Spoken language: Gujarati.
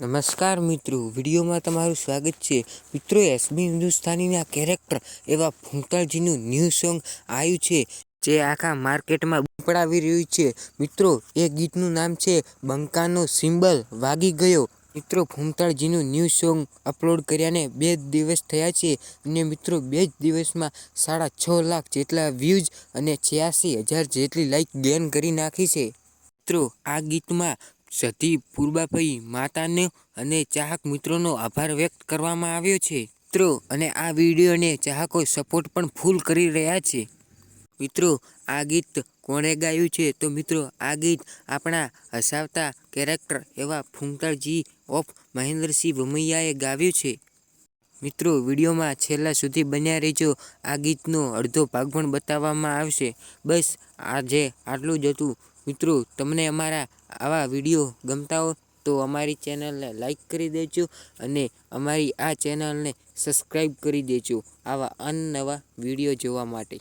નમસ્કાર મિત્રો, વિડીયોમાં તમારું સ્વાગત છે. મિત્રો, એસબી હિન્દુસ્તાનીના કેરેક્ટર એવા ફૂંકતાજીનું ન્યૂ સોંગ આવ્યું છે, જે આખા માર્કેટમાં પડાવી રહ્યું છે. મિત્રો, એ ગીતનું નામ છે, બંકાનો સિમ્બલ વાગી ગયો. મિત્રો ફૂમતાળજીનું ન્યૂ સોંગ અપલોડ કર્યાને બે દિવસ થયા છે અને મિત્રો, બે જ દિવસમાં સાડા છ લાખ જેટલા વ્યૂઝ અને છ્યાસી હજાર જેટલી લાઈક ગેન કરી નાખી છે. મિત્રો, આ ગીતમાં સતી પૂર્બાભાઈ માતાનો અને ચાહક મિત્રોનો આભાર વ્યક્ત કરવામાં આવ્યો છે. મિત્રો, અને આ વિડીયોને ચાહકો સપોર્ટ પણ ફૂલ કરી રહ્યા છે. મિત્રો, આ ગીત કોણે ગાયું છે? તો મિત્રો, આ ગીત આપણા હસાવતા કેરેક્ટર એવા ફૂંકતાળજી ઓફ મહેન્દ્રસિંહ ભમૈયાએ ગાવ્યું છે. મિત્રો, વિડીયોમાં છેલ્લા સુધી બન્યા રહેજો. આ ગીતનો અડધો ભાગ પણ બતાવવામાં આવશે. બસ, આજે આટલું જ હતું. મિત્રો, તમને અમારા આવા વીડિયો ગમતા હો તો અમારી ચેનલને લાઈક કરી દેજો અને અમારી આ ચેનલને સબસ્ક્રાઈબ કરી દેજો આવા અનનવા વીડિયો જોવા માટે.